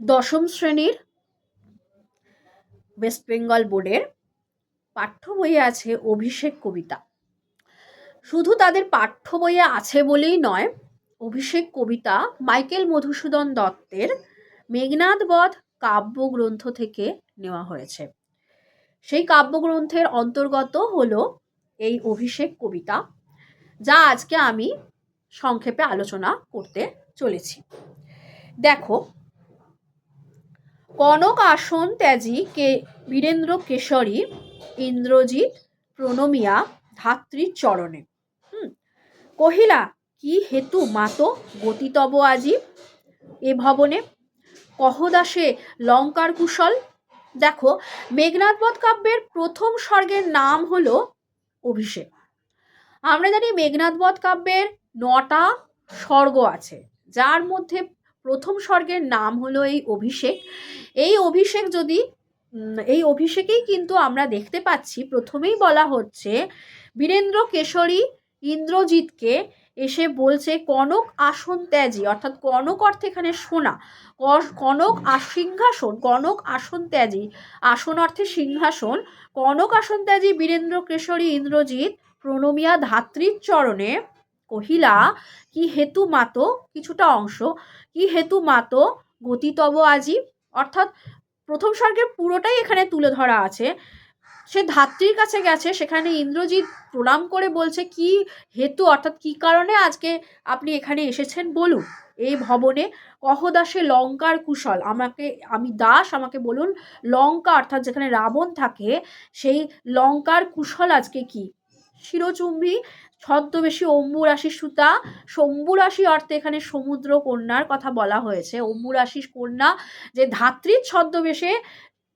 দশম শ্রেণির ওয়েস্ট বেঙ্গল বোর্ডের পাঠ্য বইয়ে আছে অভিষেক কবিতা। শুধু তাদের পাঠ্য বইয়ে আছে বলেই নয়, অভিষেক কবিতা মাইকেল মধুসূদন দত্তের মেঘনাদ বধ কাব্যগ্রন্থ থেকে নেওয়া হয়েছে। সেই কাব্যগ্রন্থের অন্তর্গত হলো এই অভিষেক কবিতা, যা আজকে আমি সংক্ষেপে আলোচনা করতে চলেছি। দেখো কনক আসন ত্যাজি কে, বীরেন্দ্র কেশরী, ইন্দ্রজিৎ প্রণমিয়া ধাত্রীর চরণে। হুম, কহিলা, কি হেতু মাতো গতিতব আজি? এ ভবনে কহদাসে লঙ্কার কুশল? দেখো মেঘনাথবধ কাব্যের প্রথম স্বর্গের নাম হলো অভিষেক। আমরা জানি মেঘনাথবধ কাব্যের নটা স্বর্গ আছে, যার মধ্যে প্রথম স্বর্গের নাম হলো এই অভিষেক। এই অভিষেক যদি এই অভিষেকেই কিন্তু আমরা দেখতে পাচ্ছি, প্রথমেই বলা হচ্ছে, বীরেন্দ্র কেশরী ইন্দ্রজিৎকে এসে বলছে, কনক আসন ত্যাজি। অর্থাৎ কনক অর্থে এখানে সোনা কনক সিংহাসন, কনক আসন ত্যাজি। আসন অর্থে সিংহাসন, কনক আসন ত্যাজি বীরেন্দ্র কেশরী ইন্দ্রজিৎ প্রণমিয়া ধাত্রীর চরণে। কহিলা, কি হেতু মাতো? কিছুটা অংশ। কি হেতু মাতো গতিতব আজি অর্থাৎ প্রথম স্বর্গের পুরোটাই এখানে তুলে ধরা আছে। সে ধাত্রীর কাছে গেছে, সেখানে ইন্দ্রজিৎ প্রণাম করে বলছে, কি হেতু? অর্থাৎ কি কারণে আজকে আপনি এখানে এসেছেন বলুন? এই ভবনে কহদাসে লঙ্কার কুশল। আমাকে, আমি দাস, আমাকে বলুন, লঙ্কা অর্থাৎ যেখানে রাবণ থাকে, সেই লঙ্কার কুশল আজকে কি? শিরচুম্বী ছদ্মবেশী অম্বুরাশি সুতা। শম্বুরাশি অর্থে এখানে সমুদ্র কন্যার কথা বলা হয়েছে। অম্বুরাশি কন্যা যে ধাত্রীর ছদ্মবেশে,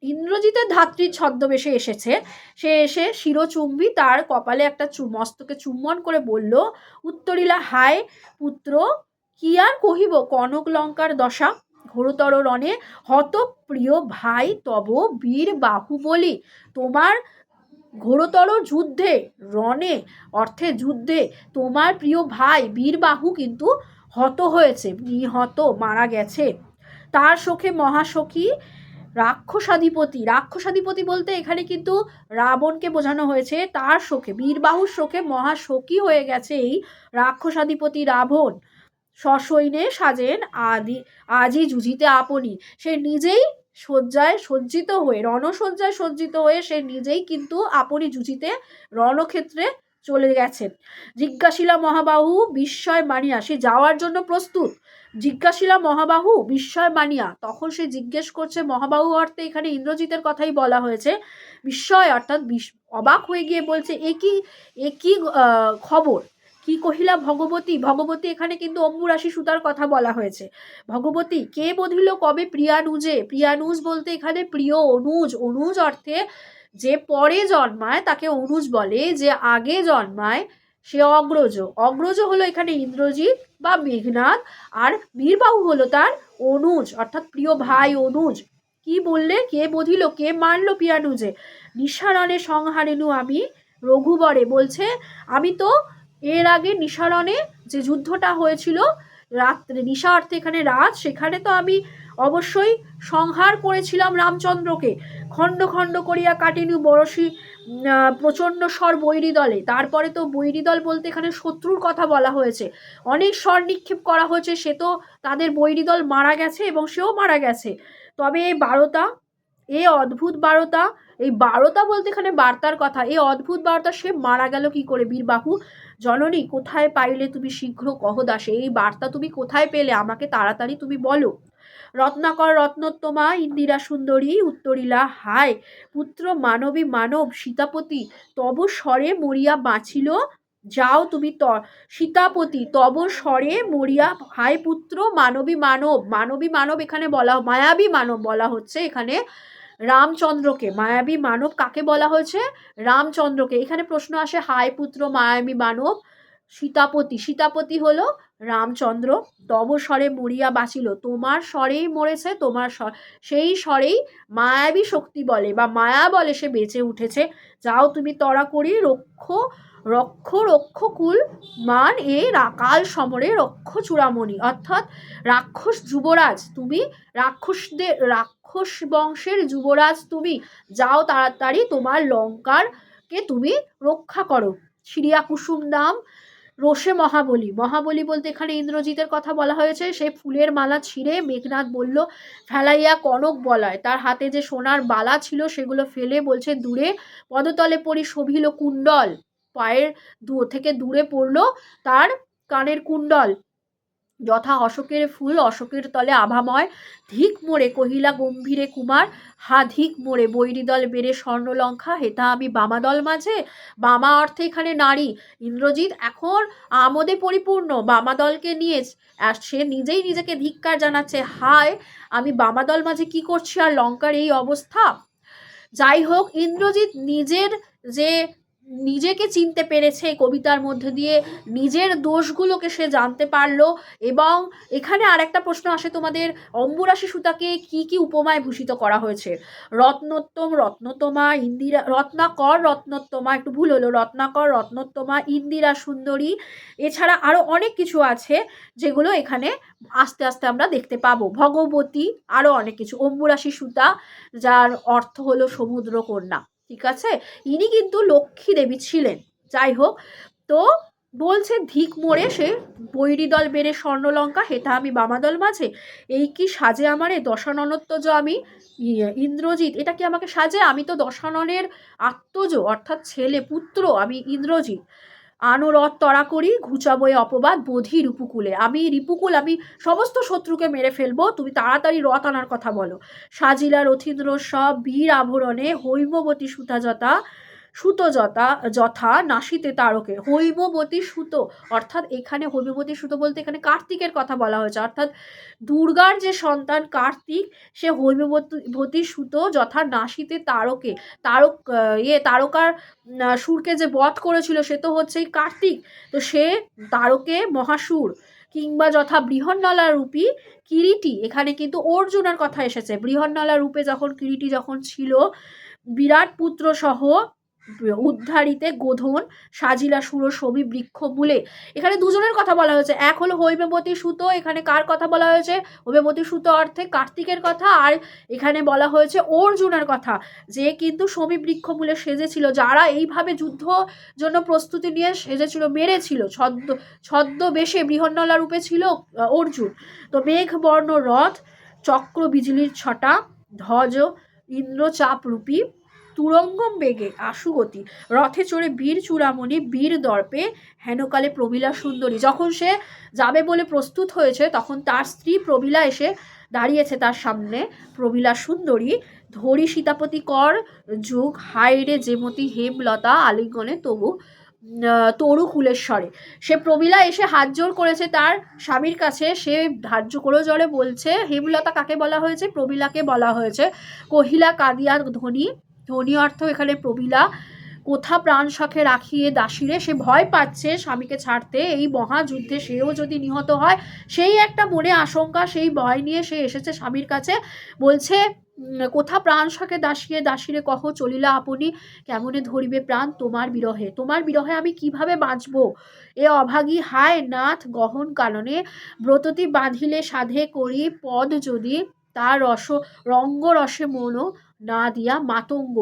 ইন্দ্রজিতের ধাত্রীর ছদ্মবেশে এসেছে। সে এসে শিরচুম্বী, তার কপালে একটা মস্তকে চুম্বন করে বলল, উত্তরিলা হায় পুত্র, কি আর কহিব? কনক লঙ্কার দশা, ঘোরতর রণে হত প্রিয় ভাই তব বীর বাহুবলী। তোমার ঘোরতর যুদ্ধে, রণে, অর্থে যুদ্ধে তোমার প্রিয় ভাই বীরবাহু কিন্তু হত হয়েছে, নিহত, মারা গেছে। তার শোকে মহাসখী, রাক্ষসাধিপতি রাক্ষসাধিপতি বলতে এখানে কিন্তু রাবণকে বোঝানো হয়েছে, তার শোকে বীরবাহুর শোকে মহাশোকী হয়ে গেছে এই রাক্ষসাধিপতি রাবণ। সসৈন্যে সাজেন আদি আজই জুজিতে আপনি, সে নিজেই শয্যায় সজ্জিত হয়ে রণসজ্জায় সজ্জিত হয়ে সে নিজেই কিন্তু আপনি জুজিতে রণক্ষেত্রে চলে গেছেন। জিজ্ঞাসিলা মহাবাহু, বিস্ময় মানিয়া, সে যাওয়ার জন্য প্রস্তুত? জিজ্ঞাসিলা মহাবাহু, বিস্ময় মানিয়া, তখন সে জিজ্ঞেস করছে, মহাবাহু অর্থে এখানে ইন্দ্রজিতের কথাই বলা হয়েছে। বিস্ময় অর্থাৎ অবাক হয়ে গিয়ে বলছে, এ কি এ কি খবর? কি কহিলা ভগবতী? ভগবতী, এখানে কিন্তু অম্বুরাশি সুতার কথা বলা হয়েছে। ভগবতী, কে বধিল কবে প্রিয়ানুজে প্রিয়ানুজ বলতে এখানে প্রিয় অনুজ। অনুজ অর্থে যে পরে জন্মায় তাকে অনুজ বলে, যে আগে জন্মায় সে অগ্রজ। অগ্রজ হলো এখানে ইন্দ্রজিৎ বা মেঘনাথ আর বীরবাহু হলো তার অনুজ, অর্থাৎ প্রিয় ভাই অনুজ। কি বললে? কে বধিল, কে মারলো পিয়ানুজে নিঃসারণে সংহারেনু আমি, রঘুবরে। বলছে, আমি তো এর আগে নিসারণে যে যুদ্ধটা হয়েছিল, রাত্রে নিশা অর্থে এখানে রাত সেখানে তো আমি অবশ্যই সংহার করেছিলাম রামচন্দ্রকে। খণ্ড খণ্ড করিয়া কাটিনু বরশি প্রচণ্ড স্বর বৈরী দলে তারপরে তো বৈরী দল বলতে এখানে শত্রুর কথা বলা হয়েছে। অনেক স্বর নিক্ষেপ করা হয়েছে, সে তো তাদের বৈরী দল মারা গেছে এবং সেও মারা গেছে। তবে এই বারোটা এই অদ্ভুত বারতা, এই বারতা বলতে এখানে বার্তার কথা। এই অদ্ভুত বার্তা, সে মারা গেল কি করে? বীরবাহু, জননী, কোথায় পাইলে তুমি শীঘ্র কহ দাসে এই বার্তা তুমি কোথায় পেলে? আমাকে তাড়াতাড়ি তুমি বলো। রত্নাকর রত্নোত্তমা, ইন্দিরা সুন্দরী, উত্তরিলা, হায়, পুত্র মানবী মানব, সীতাপতি, তব স্বরে মরিয়া বাঁচিল, যাও তুমি ত, সীতাপতি, তব স্বরে মরিয়া, হায় পুত্র মানবী মানব মানবী মানব এখানে বলা, মায়াবী মানব বলা হচ্ছে এখানে। রামচন্দ্রকে, মায়াবী মানব কাকে বলা হয়েছে? রামচন্দ্রকে। এখানে প্রশ্ন আসে হায় পুত্র, মায়াবী মানব, সীতাপতি। সীতাপতি হলো রামচন্দ্র। তব স্বরে মরিয়া বাঁচিল। তোমার স্বরেই মরেছে, তোমার সেই স্বরেই মায়াবী শক্তি বলে বা মায়া বলে সে বেঁচে উঠেছে। যাও তুমি তরা করি, রক্ষ রক্ষ, রক্ষকুল মান এ রাকাল সমরে রক্ষ চূড়ামণি। অর্থাৎ রাক্ষস যুবরাজ, তুমি রাক্ষসদের রাক্ষস বংশের যুবরাজ তুমি, যাও তাড়াতাড়ি তোমার লঙ্কারকে তুমি রক্ষা করো। সিরিয়া কুসুম নাম রোষে মহাবলী। মহাবলী বলতে এখানে ইন্দ্রজিতের কথা বলা হয়েছে। সে ফুলের মালা ছিঁড়ে মেঘনাথ বলল, ফেলাইয়া কনক বলায়। তার হাতে যে সোনার বালা ছিল, সেগুলো ফেলে বলছে, দূরে পদতলে পরি শোভিল কুণ্ডল। পায়ের দূর থেকে দূরে পড়ল তার কানের কুণ্ডল। যথা অশোকের ফুল, অশোকের তলে আভাময়। ধিক মোড়ে কহিলা, গম্ভীরে কুমার, হা ধিক মোড়ে, বৈরিদল বেড়ে স্বর্ণলঙ্কা, হেতা আমি বামাদল মাঝে। বামা অর্থে এখানে নারী। ইন্দ্রজিৎ, এখন আমোদে পরিপূর্ণ, বামাদলকে নিয়ে সে নিজেই নিজেকে ধিক্কার জানাচ্ছে। হায়, আমি বামাদল মাঝে কি করছি আর লঙ্কার এই অবস্থা? যাই হোক ইন্দ্রজিৎ নিজের যে নিজেকে চিনতে পেরেছে কবিতার মধ্যে দিয়ে, নিজের দোষগুলোকে সে জানতে পারল এবং এখানে আরেকটা প্রশ্ন আসে তোমাদের অম্বুরাশি সুতাকে কি কি উপমায় ভূষিত করা হয়েছে? রত্নোত্তম, রত্নতমা, ইন্দিরা, রত্নাকর, রত্নোত্তমা, একটু ভুল হলো, রত্নাকর, রত্নোত্তমা, ইন্দিরা সুন্দরী, এছাড়া আরও অনেক কিছু আছে যেগুলো এখানে আস্তে আস্তে আমরা দেখতে পাবো। ভগবতী আরও অনেক কিছু। অম্বুরাশি সুতা যার অর্থ হলো সমুদ্র কন্যা ঠিক আছে? ইনি কিন্তু লক্ষ্মী দেবী ছিলেন। যাই হোক, তো বলছে, ধিক মোড়ে সে বৈরিদল বেড়ে স্বর্ণলঙ্কা, হেতা আমি বামাদল মাঝে, এই কি সাজে আমারে যে আমি? ইন্দ্রজিৎ, এটা কি আমাকে সাজে? আমি তো দশাননের আত্মজ, অর্থাৎ ছেলে, পুত্র, আমি ইন্দ্রজিৎ। আনো রথ তরা করি ঘুচাবয়ে অপবাদ, বোধি রিপুকুলে। আমি রিপুকুল, আমি সমস্ত শত্রুকে মেরে ফেলব, তুমি তাড়াতাড়ি রথ আনার কথা বলো। সাজিলা রথীন্দ্র সব বীর আভরণে হৈমবতী সুতাজতা সুতজতা যথা যথা নাসিতে তারকে। হৈমবতী সুতো, অর্থাৎ এখানে হৈমবতী সুতো বলতে এখানে কার্তিকের কথা বলা হয়েছে। অর্থাৎ দুর্গার যে সন্তান কার্তিক, সে হৈমবতী সুতো যথা নাসিতে তারকে। তারক ইয়ে তারকার সুরকে যে বধ করেছিল সে তো হচ্ছে এই কার্তিক। তো সে তারকে মহাসুর কিংবা যথা বৃহন্নলা রূপী কিরিটি, এখানে কিন্তু অর্জুনের কথা এসেছে। বৃহন্নলা রূপে যখন কিরিটি যখন ছিল, বিরাট পুত্র সহ উদ্ধারিতে গোধন, সাজিলা, সুর সবি বৃক্ষ, মূলে। এখানে দুজনের কথা বলা হয়েছে। এক হলো হৈমবতী সুতো, এখানে কার কথা বলা হয়েছে? হৈমবতী সুতো অর্থে কার্তিকের কথা। আর এখানে বলা হয়েছে অর্জুনের কথা, যে কিন্তু সমী বৃক্ষ, মূলে সেজেছিল। যারা এইভাবে যুদ্ধ জন্য প্রস্তুতি নিয়ে সেজেছিল, মেরেছিল। ছদ্ম, ছদ্মবেশে বৃহন্নলা রূপে ছিল অর্জুন। তো মেঘবর্ণ রথ, চক্র, বিজলির ছটা, ধ্বজ, ইন্দ্রচাপ রূপী তুরঙ্গম বেগে আশুগতি রথে চড়ে বীর চূড়ামণি, বীর দর্পে হেনকালে প্রমীলা সুন্দরী। যখন সে যাবে বলে প্রস্তুত হয়েছে, তখন তার স্ত্রী প্রমীলা এসে দাঁড়িয়েছে তার সামনে। প্রমীলা সুন্দরী, ধরি সীতাপতি কর, যুগ হাইরে যেমতি হেমলতা আলিঙ্গনে তবু তরু কুলেশ্বরে। সে প্রমীলা এসে হাত জোর করেছে তার স্বামীর কাছে। সে ধার্য করে জলে বলছে, হেমলতা কাকে বলা হয়েছে? প্রমীলাকে বলা হয়েছে, কহিলা কাদিয়া ধ্বনি ধ্বনি অর্থ এখানে প্রবীলা, কোথা প্রাণ শখে রাখিয়ে দাসিরে সে ভয় পাচ্ছে স্বামীকে ছাড়তে, এই মহাযুদ্ধে সেও যদি নিহত হয়, সেই একটা মনে আশঙ্কা, সেই ভয় নিয়ে সে এসেছে স্বামীর কাছে। বলছে কোথা প্রাণ শখে দাসিয়ে, দাসিরে কহ, চলিলা আপনি কেমনে ধরিবে প্রাণ তোমার বিরহে? তোমার বিরহে আমি কীভাবে বাঁচব? এ অভাগী হায় নাথ গহন কাননে, ব্রততি বাঁধিলে সাধে করি পদ যদি তার রস রঙ্গ রসে মনো না দিয়া মাতঙ্গ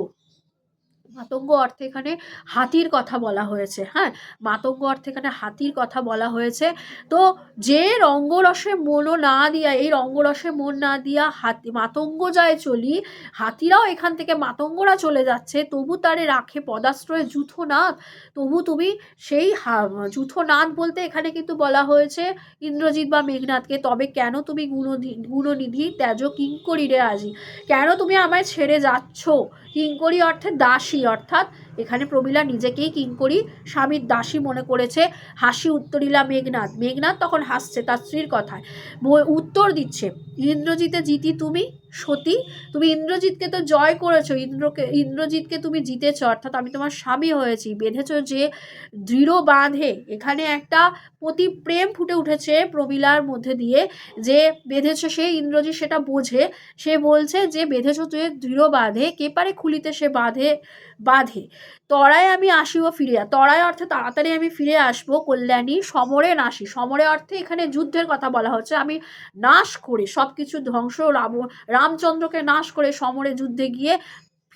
মাতঙ্গ অর্থে এখানে হাতির কথা বলা হয়েছে হ্যাঁ? মাতঙ্গ অর্থে এখানে হাতির কথা বলা হয়েছে। তো যে রঙ্গরসে মনও না দিয়া, এই রঙ্গরসে মন না দিয়া হাতি, মাতঙ্গ যায় চলি, হাতিরাও এখান থেকে মাতঙ্গরা চলে যাচ্ছে, তবু তারে রাখে পদাশ্রয়ে যূথনাথ। তবু তুমি সেই যূথনাথ বলতে এখানে কিন্তু বলা হয়েছে ইন্দ্রজিৎ বা মেঘনাথকে, তবে কেন তুমি গুণধি, গুণনিধি ত্যাজ কিঙ্করি রে আজি? কেন তুমি আমায় ছেড়ে যাচ্ছ? কিঙ্করি অর্থে দাসী অর্থাৎ এখানে প্রমীলা নিজেকেই কিঙ্করি স্বামীর দাসী মনে করেছে, হাসি উত্তরিলা মেঘনাথ। মেঘনাথ তখন হাসছে তার স্ত্রীর কথায়। উত্তর দিচ্ছে, ইন্দ্রজিতে জিতি তুমি? সতী, তুমি ইন্দ্রজিৎকে তো জয় করেছ, ইন্দ্রকে, ইন্দ্রজিৎকে তুমি জিতেছ, অর্থাৎ আমি তোমার স্বামী হয়েছি। বেঁধেছ যে দৃঢ় বাঁধে। এখানে একটা প্রতি প্রেম ফুটে উঠেছে প্রমিলার মধ্যে দিয়ে, যে বেঁধেছ সে ইন্দ্রজিৎ সেটা বোঝে। সে বলছে যে, বেঁধেছ তুই দৃঢ় বাঁধে, কে পারে খুলিতে সে বাঁধে বাঁধে? তরায় আমি আসিব ফিরিয়া। তরায় অর্থে তাড়াতাড়ি আমি ফিরে আসব কল্যাণী, সমরে নাশি সমরে অর্থে এখানে যুদ্ধের কথা বলা হচ্ছে। আমি নাশ করে সব কিছু ধ্বংস। রাম রামচন্দ্রকে নাশ করে সমরে যুদ্ধে গিয়ে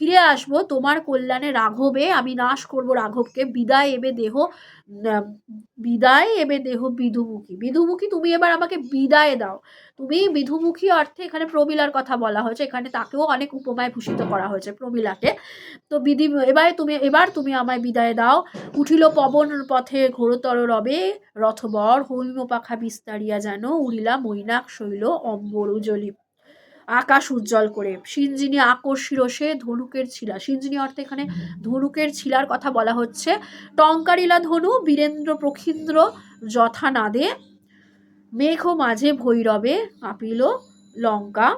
ফিরে আসব, তোমার কল্যাণে রাঘবে, আমি নাশ করব রাঘবকে। বিদায় এবে দেহ বিদায় এবে দেহ বিধুমুখী। বিধুমুখী, তুমি এবার আমাকে বিদায় দাও। তুমি বিধুমুখী অর্থে এখানে প্রমিলার কথা বলা হয়েছে। এখানে তাকেও অনেক উপমায় ভূষিত করা হয়েছে প্রমিলাকে। তো বিধি, এবার তুমি এবার তুমি আমায় বিদায় দাও। উঠিল পবন পথে ঘোরতর রবে, রথবর, হৈম পাখা বিস্তারিয়া যেন উড়িলা মৈনাক শৈল অম্বর উজলি আকাশ উজ্জ্বল করে। সিঞ্জিনী আকর শিরসে ধনুকের ছিলা। সিঞ্জিনী অর্থে এখানে ধনুকের ছিলার কথা বলা হচ্ছে। টঙ্কারিলা ধনু, বীরেন্দ্র প্রখীন্দ্র যথা নাদে মেঘ মাঝে ভৈরবে, কাঁপিল লঙ্কা,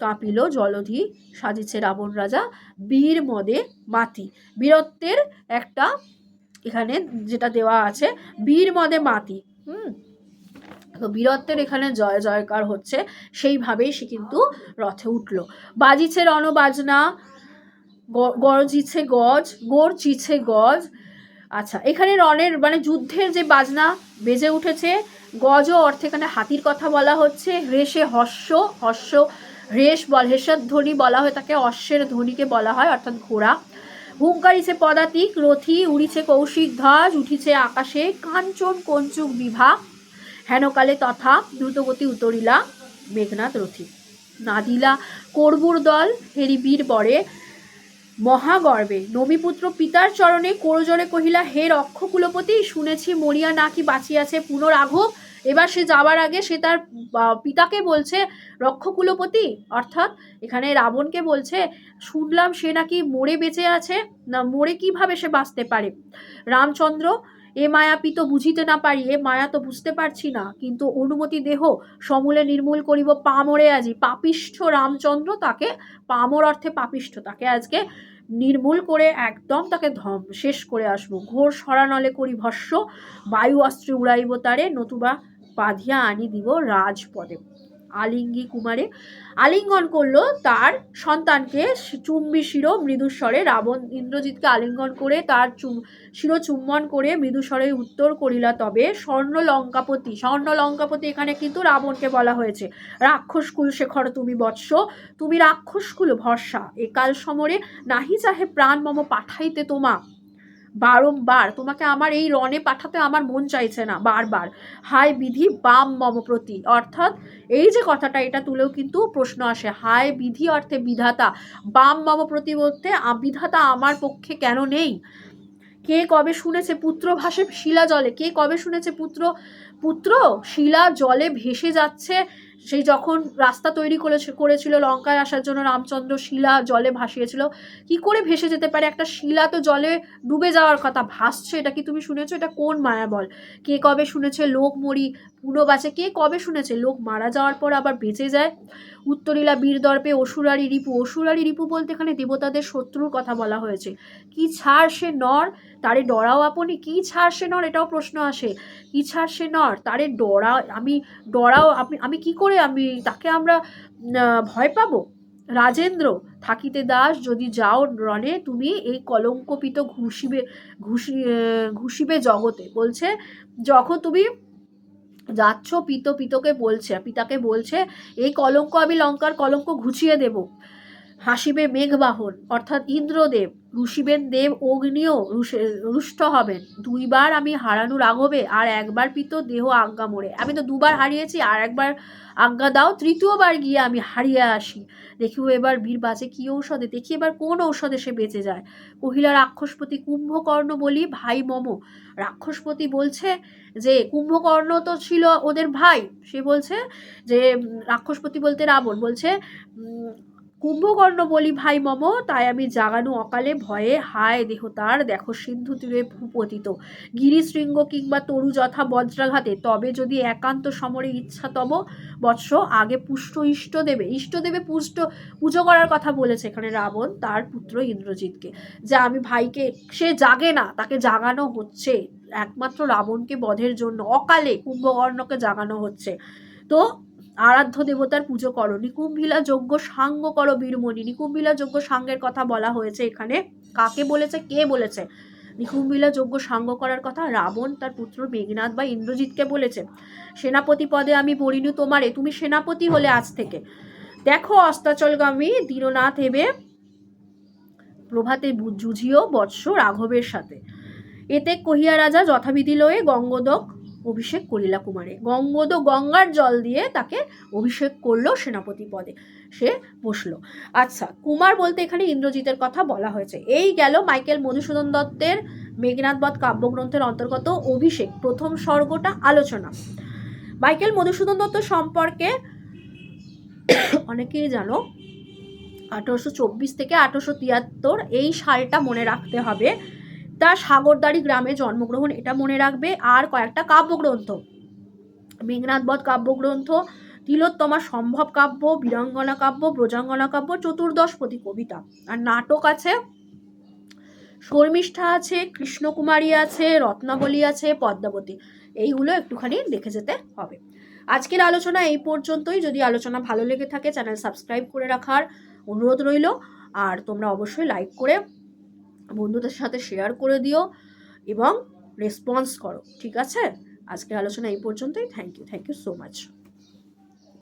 কাঁপিল জলধি, সাজিছে রাবণ রাজা, বীর মদে মাতি। বীরত্বের একটা এখানে যেটা দেওয়া আছে, বীর মদে মাতি। হুম? তো বীরত্বের এখানে জয় জয়কার হচ্ছে, সেইভাবেই সে কিন্তু রথে উঠল। বাজিছে রণবাজনা গরজিছে গজ গরজিছে গজ। আচ্ছা এখানে রণের মানে যুদ্ধের যে বাজনা বেজে উঠেছে গজ অর্থে এখানে হাতির কথা বলা হচ্ছে হ্রেষে হর্ষ হর্ষ হ্রেষ বল হেসের ধ্বনি বলা হয়, তাকে অশ্বের ধ্বনিকে বলা হয়, অর্থাৎ ঘোড়া। হুঙ্কারিছে পদাতিক, রথি, উড়িছে কৌশিক ধ্বজ, উঠিছে আকাশে কাঞ্চন কঞ্চুক বিভা। হেনকালে তথা দ্রুতগতি উতরিলা মেঘনাথ রথী। নাদিলা করবুর দল হেরি বীর মহাগর্বে। নবীপুত্র পিতার চরণে করজোরে কহিলা, হে রক্ষ কুলপতি, শুনেছি মরিয়া নাকি বাঁচিয়াছে পুনরাঘব এবার সে যাবার আগে সে তার পিতাকে বলছে, রক্ষ কুলপতি, অর্থাৎ এখানে রাবণকে বলছে, শুনলাম সে নাকি মরে বেঁচে আছে। না, মরে কীভাবে সে বাঁচতে পারে? রামচন্দ্র এ মায়াপিত বুঝিতে না পারি, এ মায়া তো বুঝতে পারছি না। কিন্তু অনুমতি দেহ সমূলে নির্মূল করিব পামরে আজি। পাপিষ্ঠ রামচন্দ্র তাকে, পামর অর্থে পাপিষ্ঠ, তাকে আজকে নির্মূল করে একদম তাকে ধম, শেষ করে আসব। ঘোর সরানলে করি ভস্য, বায়ু অস্ত্রে উড়াইব তারে, নতুবা বাঁধিয়া আনি দিব রাজপদে। আলিঙ্গি কুমারে আলিঙ্গন করল তার সন্তানকে চুম্বি শির মৃদুস্বরে। রাবণ ইন্দ্রজিৎকে আলিঙ্গন করে তার শির চুম্বন করে মৃদুস্বরে উত্তর করিলা তবে স্বর্ণ লঙ্কাপতি স্বর্ণ লঙ্কাপতি এখানে কিন্তু রাবণকে বলা হয়েছে। রাক্ষসকুল শেখর, তুমি বৎস, তুমি রাক্ষসকুল ভরসা। একাল সমরে নাহি চাহে প্রাণ মম পাঠাইতে তোমা। বারংবার, তোমাকে আমার এই রণে পাঠাতে আমার মন চাইছে না, বারবার। হায় বিধি, বাম মম প্রতি। অর্থাৎ এই যে কথাটা, এটা তুলেও কিন্তু প্রশ্ন আসে। হায় বিধি অর্থে বিধাতা। বাম মম প্রতি বলতে বিধাতা আমার পক্ষে কেন নেই? কে কবে শুনেছে পুত্র ভাসে শিলা জলে? কে কবে শুনেছে পুত্র পুত্র শিলা জলে ভেসে যাচ্ছে সেই যখন রাস্তা তৈরি করেছে, করেছিল লঙ্কায় আসার জন্য রামচন্দ্র শিলা জলে ভাসিয়েছিল, কি করে ভেসে যেতে পারে? একটা শিলা তো জলে ডুবে যাওয়ার কথা, ভাসছে, এটা কি তুমি শুনেছো? এটা কোন মায়া বল? কে কবে শুনেছে লোক মরি পুরো বাঁচে? কে কবে শুনেছে লোক মারা যাওয়ার পর আবার বেঁচে যায়? উত্তরীলা বীর দর্পে অসুরারি রিপু অসুরারি রিপু বলতে এখানে দেবতাদের শত্রুর কথা বলা হয়েছে। কি ছাড় সে নর? তারে ডরাও আপনি, কি ছাড় সে নর? এটাও প্রশ্ন আসে। কি ছাড় সে নর? তারে ডরা, আমি ডরাও আমি আমি কি করে আমি, তাকে আমরা ভয় পাবো? রাজেন্দ্র, থাকিতে দাস, যদি যাও রণে, তুমি এই কলঙ্কপিত ঘুষিবে, ঘুষি ঘুষিবে জগতে। বলছে, যখন তুমি যাচ্ছ, পিত পিতকে বলছে, পিতাকে বলছে, এই কলঙ্ক আমি লঙ্কার কলঙ্ক ঘুচিয়ে দেব। হাসিবে মেঘবাহন, অর্থাৎ ইন্দ্রদেব। রুষিবেন দেব অগ্নিও রুষে- রুষ্ট হবেন। দুইবার আমি হারানো রাঘবে, আর একবার পিত দেহ আজ্ঞা মোড়ে। আমি তো দুবার হারিয়েছি, আর একবার আজ্ঞা দাও, তৃতীয়বার গিয়ে আমি হারিয়ে আসি। দেখিও এবার বীর বাজে কি ঔষধে, দেখি এবার কোন ঔষধে সে বেঁচে যায়। কহিলা, রাক্ষসপতি কুম্ভকর্ণ বলি, ভাই মম। রাক্ষসপতি বলছে যে, কুম্ভকর্ণ তো ছিল ওদের ভাই। সে বলছে যে, রাক্ষসপতি বলতে রাবণ। বলছে কুম্ভকর্ণ বলি, ভাই মম, তাই আমি জাগানো অকালে ভয়ে, হায় দেহ তার, দেখো সিন্ধু তীরে ভূপতিত। গিরিশৃঙ্গ কিংবা তরু যথা বজ্রাঘাতে, তবে যদি একান্ত সমরে ইচ্ছা তব বৎস আগে পুষ্ট ইষ্ট দেবে। ইষ্ট দেবে পুষ্ট, পুজো করার কথা বলেছে এখানে রাবণ, তার পুত্র ইন্দ্রজিৎকে। যে আমি ভাইকে, সে জাগে না, তাকে জাগানো হচ্ছে। একমাত্র রাবণকে বধের জন্য অকালে কুম্ভকর্ণকে জাগানো হচ্ছে। তো আরাধ্য দেবতার পুজো করো। নিকুম্ভিলা যজ্ঞ সাঙ্গ করো বীরমণি। নিকুম্ভিলা যজ্ঞ সাঙ্গের কথা বলা হয়েছে এখানে। কাকে বলেছে? কে বলেছে? নিকুম্ভিলা যজ্ঞ সাঙ্গ করার কথা রাবণ, তার পুত্র মেঘনাথ বা ইন্দ্রজিৎকে বলেছে। সেনাপতি পদে আমি বলিনু তোমারে। তুমি সেনাপতি হলে আজ থেকে। দেখো অস্তাচলগামী দীননাথ হেবে প্রভাতে যুঝিও বৎস রাঘবের সাথে। এতে কহিয়া রাজা যথাবিধি লয়ে গঙ্গোদক অভিষেক করিলা কুমারে। গঙ্গোদ গঙ্গার জল দিয়ে তাকে অভিষেক করল সেনাপতি পদে। সে বসল। আচ্ছা কুমার বলতে এখানে ইন্দ্রজিতের কথা বলা হয়েছে। এই গেল মাইকেল মধুসূদন দত্তের মেঘনাথবধ কাব্যগ্রন্থের অন্তর্গত অভিষেক, প্রথম স্বর্গটা আলোচনা। মাইকেল মধুসূদন দত্ত সম্পর্কে অনেকেই জানো, আঠারোশো চব্বিশ থেকে আঠারোশো তিয়াত্তর এই সালটা মনে রাখতে হবে। তার সাগরদাড়ি গ্রামে জন্মগ্রহণ, এটা মনে রাখবে। আর কয়েকটা কাব্যগ্রন্থ। মেঘনাথবধ কাব্যগ্রন্থ, তিলোত্তমা সম্ভব কাব্য, বীরাঙ্গনা কাব্য, ব্রজাঙ্গনা কাব্য চতুর্দশপতি কবিতা। আর নাটক আছে, শর্মিষ্ঠা আছে, কৃষ্ণকুমারী আছে, রত্নাবলী আছে, পদ্মাবতী। এইগুলো একটুখানি দেখে যেতে হবে। আজকের আলোচনা এই পর্যন্তই। যদি আলোচনা ভালো লেগে থাকে, চ্যানেল সাবস্ক্রাইব করে রাখার অনুরোধ রইল। আর তোমরা অবশ্যই লাইক করে বন্ধুদের সাথে শেয়ার করে দিও এবং রেসপন্স করো, ঠিক আছে? আজকের আলোচনা এই পর্যন্তই। Thank you thank you so much